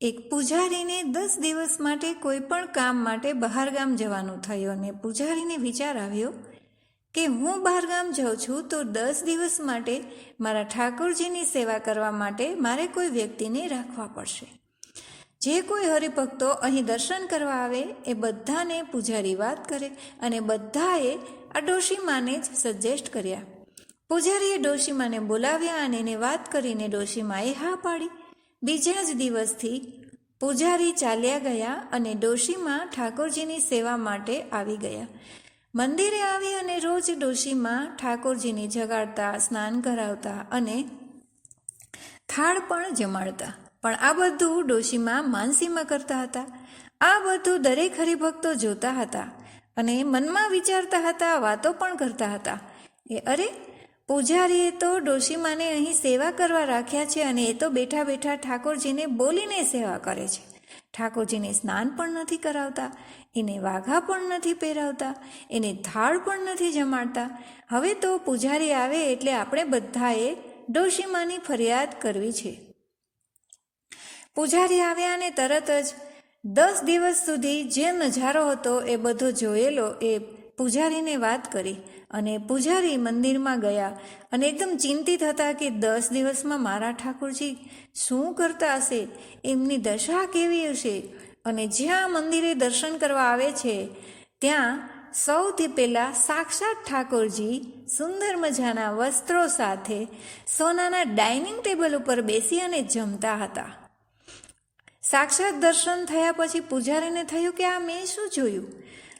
એક પૂજારીને દસ દિવસ માટે કોઈ પણ કામ માટે બહારગામ જવાનું થયું અને પૂજારીને વિચાર આવ્યો કે હું બહારગામ જાઉં છું તો દસ દિવસ માટે મારા ઠાકોરજીની સેવા કરવા માટે મારે કોઈ વ્યક્તિને રાખવા પડશે. જે કોઈ હરિભક્તો અહીં દર્શન કરવા આવે એ બધાને પૂજારી વાત કરે અને બધાએ આ ડોશીમાને જ સજેસ્ટ કર્યા. પૂજારીએ ડોશીમાને બોલાવ્યા અને એને વાત કરીને ડોશીમાએ હા પાડી. બીજા જ દિવસથી પૂજારી ચાલ્યા ગયા અને ડોશીમાં ઠાકોરજીની સેવા માટે આવી ગયા. મંદિરે આવી અને રોજ ડોશીમાં ઠાકોરજીને જગાડતા, સ્નાન કરાવતા અને થાળ પણ જમાડતા. પણ આ બધું ડોશીમાં માનસીમાં કરતા હતા. આ બધું દરેક હરિભક્તો જોતા હતા અને મનમાં વિચારતા હતા, વાતો પણ કરતા હતા. એ અરે પૂજારીએ તો ડોશીમાને અહીં સેવા કરવા રાખ્યા છે અને એ તો બેઠા બેઠા ઠાકોરજીને બોલીને સેવા કરે છે. ઠાકોરજીને સ્નાન પણ નથી કરાવતા, એને વાઘા પણ નથી પહેરાવતા, એને થાળ પણ નથી જમાડતા. હવે તો પૂજારી આવે એટલે આપણે બધાએ ડોશીમાની ફરિયાદ કરવી છે. પૂજારી આવ્યા અને તરત જ દસ દિવસ સુધી જે નજારો હતો એ બધો જોયેલો એ પૂજારીને વાત કરી અને પૂજારી મંદિરમાં ગયા અને એકદમ ચિંતિત હતા કે દસ દિવસમાં મારા ઠાકોરજી શું કરતા હશે, એમની દશા કેવી હશે? અને જ્યાં મંદિરે દર્શન કરવા આવે છે, ત્યાં સૌથી પહેલાં સાક્ષાત ઠાકોરજી સુંદર મજાના વસ્ત્રો સાથે સોનાના ડાઇનિંગ ટેબલ ઉપર બેસી અને જમતા હતા. સાક્ષાત દર્શન થયા પછી પૂજારીને થયું કે આ મેં શું જોયું?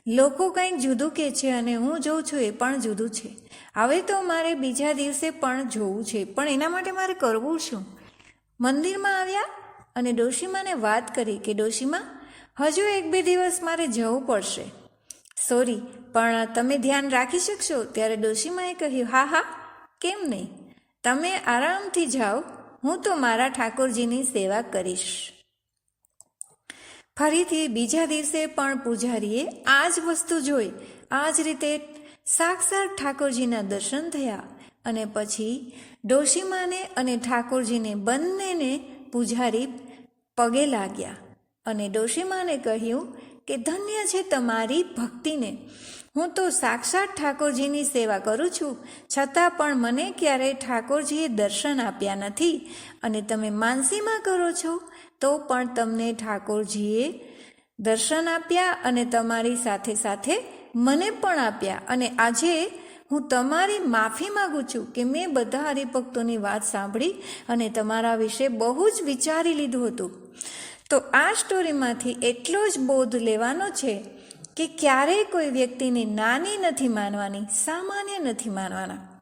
લોકો કંઈક જુદું કહે છે અને હું જોઉં છું એ પણ જુદું છે. હવે તો મારે બીજા દિવસે પણ જોવું છે, પણ એના માટે મારે કરવું શું? મંદિરમાં આવ્યા અને ડોશીમાને વાત કરી કે, ડોશીમા, હજુ એક બે દિવસ મારે જવું પડશે. સોરી, પણ તમે ધ્યાન રાખી શકશો? ત્યારે ડોશીમાએ કહ્યું, હા હા, કેમ નહીં? તમે આરામથી જાઓ, હું તો મારા ઠાકોરજીની સેવા કરીશ. ફરીથી બીજા દિવસે પણ પૂજારીએ આ જ વસ્તુ જોઈ. આ જ રીતે સાક્ષાત ઠાકોરજીના દર્શન થયા અને પછી ડોશીમાને અને ઠાકોરજીને બંનેને પૂજારી પગે લાગ્યા અને ડોશીમાને કહ્યું કે, ધન્ય છે તમારી ભક્તિને. હું તો સાક્ષાત ઠાકોરજીની સેવા કરું છું. છતાં પણ મને ક્યારેય ઠાકોરજીએ દર્શન આપ્યા નથી. અને તમે માનસીમાં કરો છો? તો પણ તમને ઠાકોરજીએ દર્શન આપ્યા અને તમારી સાથે સાથે મને પણ આપ્યા. અને આજે હું તમારી માફી માગું છું કે મેં બધા હરિભક્તોની વાત સાંભળી અને તમારા વિશે બહુ જ વિચારી લીધું હતું. તો આ સ્ટોરીમાંથી એટલો જ બોધ લેવાનો છે કે ક્યારેય કોઈ વ્યક્તિને નાની નથી માનવાની, સામાન્ય નથી માનવાના.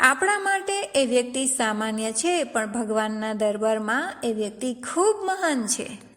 આપણા માટે એ વ્યક્તિ સામાન્ય છે પણ ભગવાનના દરબારમાં એ વ્યક્તિ ખૂબ મહાન છે.